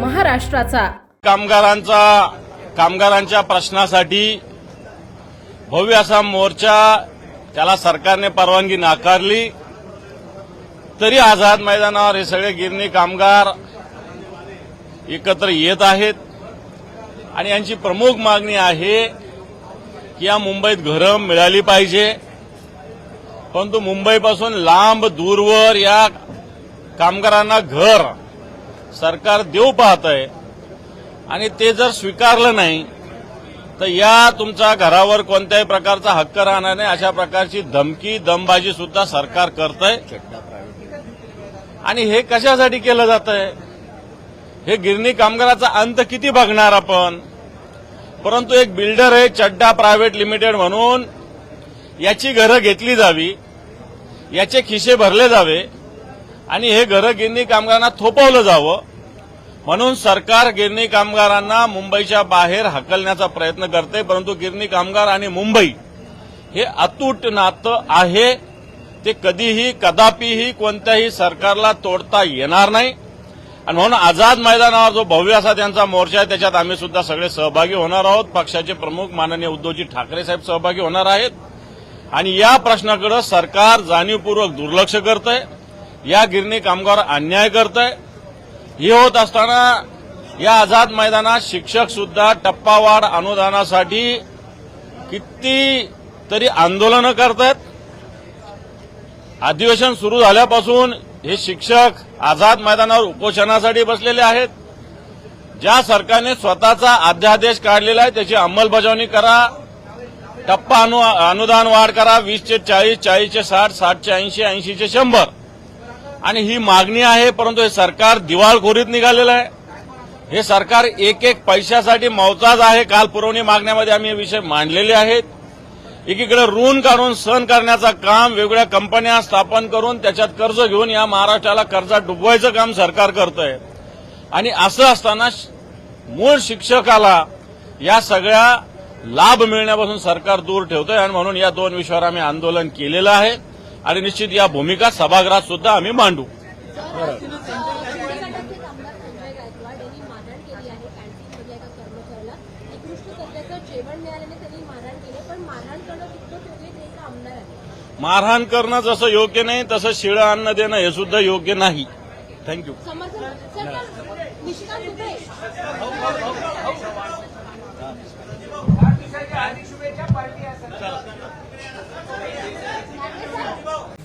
महाराष्ट्राचा. कामगारांचा कामगारांच्या प्रश्नासाठी भव्य असा मोर्चा त्याला सरकारने परवानगी नाकारली. तरी आझाद मैदानावर हे सगळे गिरणी कामगार एकत्र येत आहेत. आणि यांची प्रमुख मागणी आहे की या मुंबईत घरं मिळाली पाहिजे. परंतु मुंबईपासून लांब दूरवर या कामगारांना घर सरकार देऊ पाहत आहे आणि ते जर स्वीकारलं नाही तर या तुमच्या घरावर कोणत्याही प्रकारचा हक्क राहणार नाही. अशा प्रकारची धमकी दमबाजी सुद्धा सरकार करत आहे आणि हे कशासाठी केलं जात आहे हे गिरणी कामगाराचा अंत किती बघणार आपण? परंतु एक बिल्डर आहे चड्डा प्रायव्हेट लिमिटेड म्हणून. याची घरं घेतली जावी. याचे खिसे भरले जावे. आणि हे घरं गिरणी कामगारांना थोपवलं जावं. म्हणून सरकार गिरणी कामगारांना मुंबईच्या बाहेर हकलण्याचा प्रयत्न करते परंतु गिरणी कामगार आणि मुंबई हे अतूट नातं आहे. ते कधीही कदापिही कोणत्याही सरकारला तोडता येणार नाही. आणि म्हणून आझाद मैदानावर जो भव्य असा त्यांचा मोर्चा आहे त्याच्यात आम्ही सुद्धा सगळे सहभागी होणार आहोत. पक्षाचे प्रमुख माननीय उद्धवजी ठाकरे साहेब सहभागी होणार आहेत. आणि या प्रश्नाकडे सरकार जाणीवपूर्वक दुर्लक्ष करत आहे या गिरणी कामगार अन्याय करत आहे हे होत असताना या आझाद मैदानात शिक्षक सुद्धा टप्पावाढ अनुदानासाठी किती तरी आंदोलनं करतायत अधिवेशन सुरू झाल्यापासून हे शिक्षक आझाद मैदानावर उपोषणासाठी बसलेले आहेत. ज्या सरकारने स्वतःचा अध्यादेश काढलेला आहे त्याची अंमलबजावणी करा. टप्पा अनुदान वाढ करा वीसचे चाळीस चाळीसचे साठ साठचे ऐंशी ऐंशीचे शंभर. आणि ही मागणी आहे परंतु हे सरकार दिवाळखोरीत निघालेलं आहे. हे सरकार एक एक पैशासाठी मौताज आहे. काल पुरवणी मागण्यामध्ये आम्ही हे विषय मांडलेले आहेत. एकीकडे ऋण काढून सण करण्याचं काम वेगवेगळ्या कंपन्या स्थापन करून त्याच्यात कर्ज घेऊन या महाराष्ट्राला कर्जात डुबवायचं काम सरकार करतंय. आणि असं असताना श- मूळ शिक्षकाला या सगळ्या लाभ मिळण्यापासून सरकार दूर ठेवतंय. आणि म्हणून या दोन विषयावर आम्ही आंदोलन केलेलं आहे. आणि निश्चित या भूमिका सभागृहात सुद्धा आम्ही मांडू. मारहाण करणं जसं योग्य नाही तसं शिळं अन्न देणं हे सुद्धा योग्य नाही. थँक्यू समर्थन निशिकांत